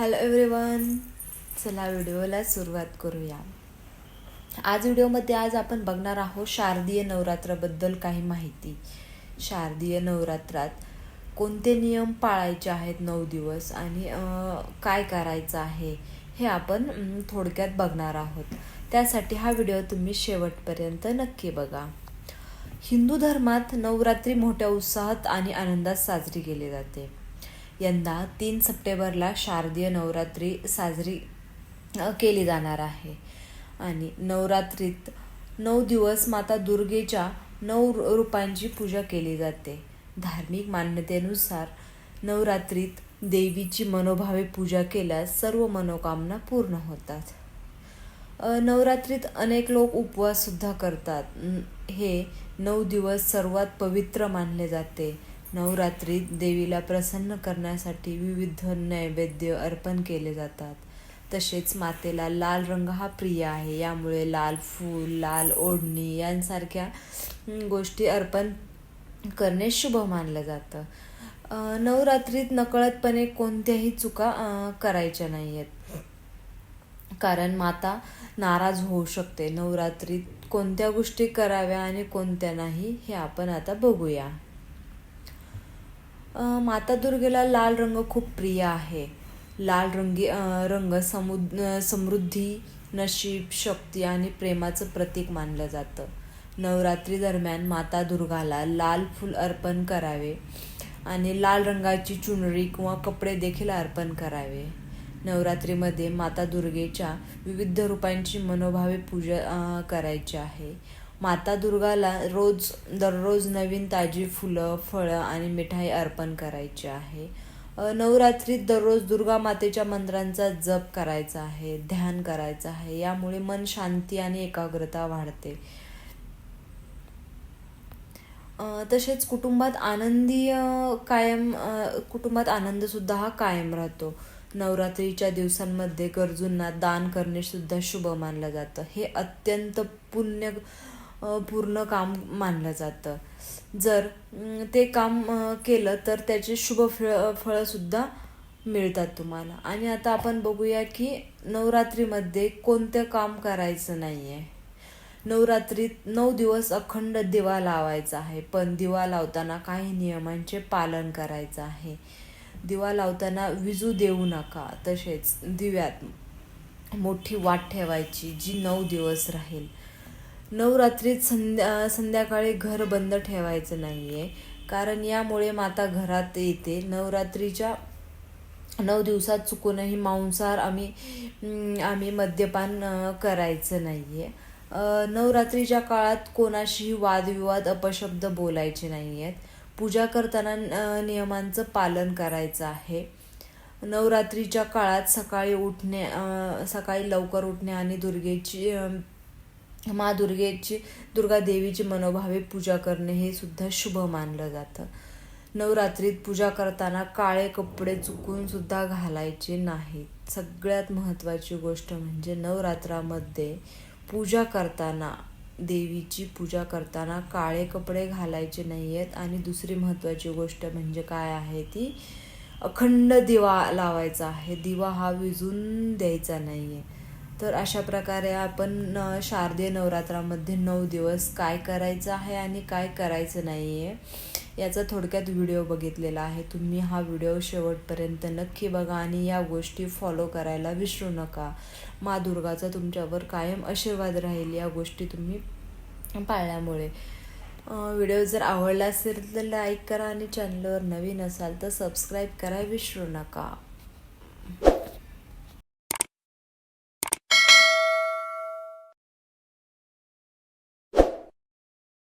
Hello everyone चला व्हिडिओला सुरुवात करूया. आज व्हिडिओमध्ये आज आपण बघणार आहोत शारदीय नवरात्राबद्दल काही माहिती. शारदीय नवरात्रात कोणते नियम पाळायचे आहेत नऊ दिवस आणि काय करायचं आहे हे आपण थोडक्यात बघणार आहोत. त्यासाठी हा व्हिडिओ तुम्ही शेवटपर्यंत नक्की बघा. हिंदू धर्मात नवरात्री मोठ्या उत्साहात आणि आनंदात साजरी केली जाते. यंदा तीन सप्टेंबरला शारदीय नवरात्री साजरी केली जाणार आहे. आणि नवरात्रीत नऊ दिवस माता दुर्गेच्या नऊ रूपांची पूजा केली जाते. धार्मिक मान्यतेनुसार नवरात्रीत देवीची मनोभावे पूजा केल्यास सर्व मनोकामना पूर्ण होतात. नवरात्रीत अनेक लोक उपवाससुद्धा करतात. हे नऊ दिवस सर्वात पवित्र मानले जाते. नवरात्रीत देवीला प्रसन्न करण्यासाठी विविध नैवेद्य अर्पण केले जातात. तसेच मातेला लाल रंग हा प्रिय आहे. यामुळे लाल फूल लाल ओढणी यांसारख्या गोष्टी अर्पण करणे शुभ मानलं जातं. नवरात्रीत नकळतपणे कोणत्याही चुका करायच्या नाही आहेत कारण माता नाराज होऊ शकते. नवरात्रीत कोणत्या गोष्टी कराव्या आणि कोणत्या नाही हे आपण आता बघूया. माता दुर्गेला लाल रंग खूप प्रिय आहे. लाल रंगी रंग समुद समृद्धी नशीब शक्ती आणि प्रेमाचं प्रतीक मानलं जातं. नवरात्री दरम्यान माता दुर्गाला लाल फूल अर्पण करावे आणि लाल रंगाची चुनरी किंवा कपडे देखील अर्पण करावे. नवरात्रीमध्ये माता दुर्गेच्या विविध रूपांची मनोभावे पूजा करायची आहे. माता दुर्गाला रोज दररोज नवीन ताजी फुलं फळं आणि मिठाई अर्पण करायची आहे. नवरात्रीत दररोज दुर्गा मातेच्या मंत्रांचा जप करायचा आहे ध्यान करायचं आहे. यामुळे मन शांती आणि एकाग्रता वाढते. तसेच कुटुंबात आनंदी कायम कुटुंबात आनंद सुद्धा हा कायम राहतो. नवरात्रीच्या दिवसांमध्ये गरजूंना दान करणे सुद्धा शुभ मानलं जातं. हे अत्यंत पुण्य पूर्ण काम मानलं जातं. जर ते काम केलं तर त्याचे शुभ फळ फळंसुद्धा मिळतात तुम्हाला. आणि आता आपण बघूया की नवरात्रीमध्ये कोणतं काम करायचं नाही आहे नवरात्रीत नऊ दिवस अखंड दिवा लावायचा आहे. पण दिवा लावताना काही नियमांचे पालन करायचं आहे. दिवा लावताना विजू देऊ नका. तसेच दिव्यात मोठी वाट ठेवायची जी नऊ दिवस राहील. नवरात्रीत संध्या संध्याकाळी घर बंद ठेवायचं नाही आहे कारण यामुळे माता घरात येते. नवरात्रीच्या नऊ दिवसात चुकूनही मांसाहार आम्ही आम्ही मद्यपान करायचं नाही आहे नवरात्रीच्या काळात कोणाशीही वादविवाद अपशब्द बोलायचे नाही आहेत पूजा करताना नियमांचं पालन करायचं आहे. नवरात्रीच्या काळात सकाळी उठणे सकाळी लवकर उठणे आणि दुर्गेची मा दुर्गेची दुर्गा देवीची मनोभावे पूजा करणे हे सुद्धा शुभ मानलं जातं. नवरात्रीत पूजा करताना काळे कपडे चुकून सुद्धा घालायचे नाहीत. सगळ्यात महत्त्वाची गोष्ट म्हणजे नवरात्रामध्ये पूजा करताना देवीची पूजा करताना काळे कपडे घालायचे नाही आहेत आणि दुसरी महत्त्वाची गोष्ट म्हणजे काय आहे ती अखंड दिवा लावायचा आहे. दिवा हा विजून द्यायचा नाही आहे तर अशा प्रकारे आपण शारदीय नवरात्रामध्ये नऊ दिवस काय करायचं आहे आणि काय करायचं नाही आहे याचा थोडक्यात व्हिडिओ बघितलेला आहे. तुम्ही हा व्हिडिओ शेवटपर्यंत नक्की बघा आणि या गोष्टी फॉलो करायला विसरू नका. मा दुर्गाचा तुमच्यावर कायम आशीर्वाद राहील या गोष्टी तुम्ही पाळल्यामुळे. व्हिडिओ जर आवडला असेल तर लाईक करा आणि चॅनलवर नवीन असाल तर सबस्क्राईब करा विसरू नका.